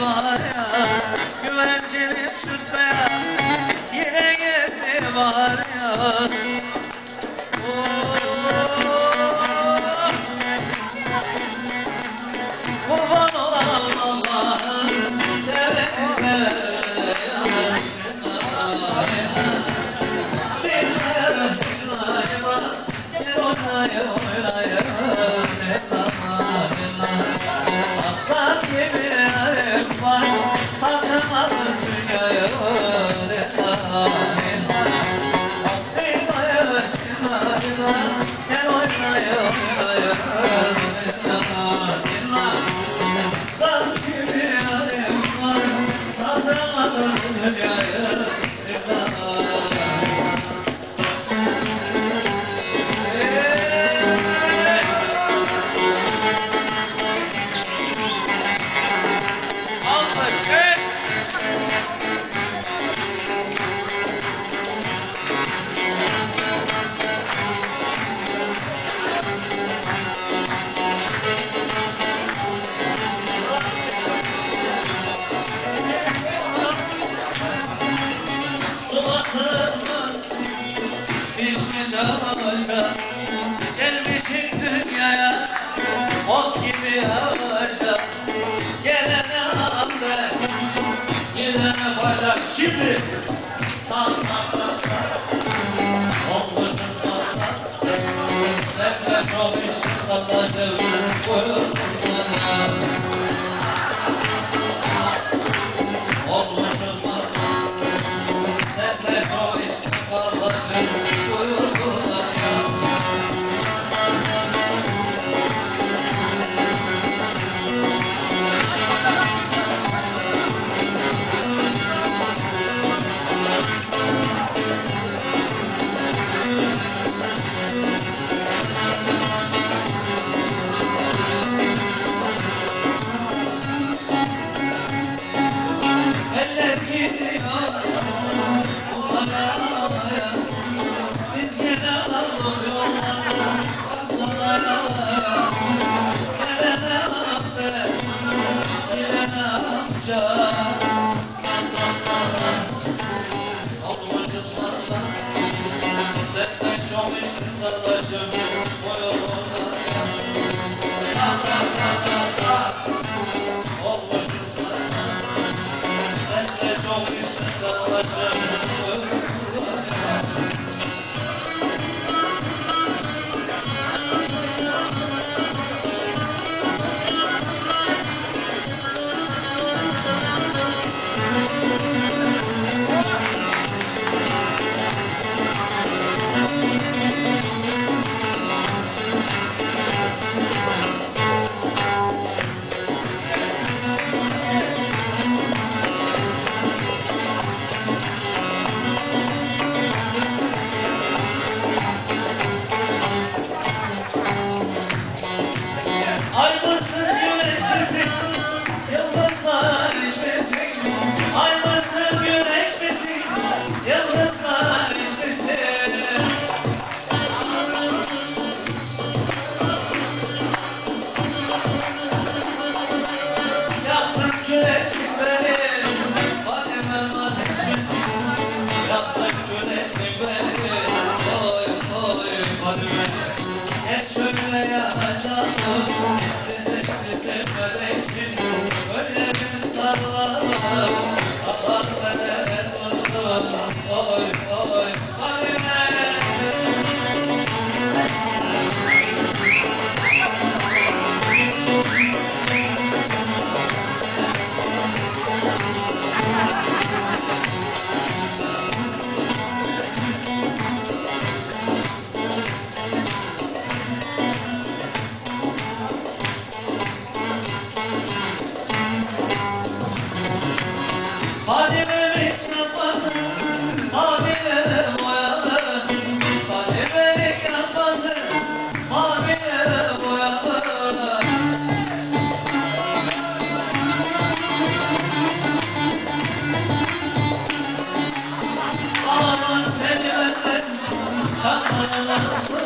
bahara Güvercinim süt beyaz Yine geldi bahar ya Aslan gibi العيال koca koca Gelmişim dünyaya ok gibi haşa. Gelene hamde gidene paşa. Şimdi tam tam tam tam Olmuşum tam tam Sesle çok işim tatlı Buyurun. bana love. Bible felek bir sarılalım. servet etmez. Çağlar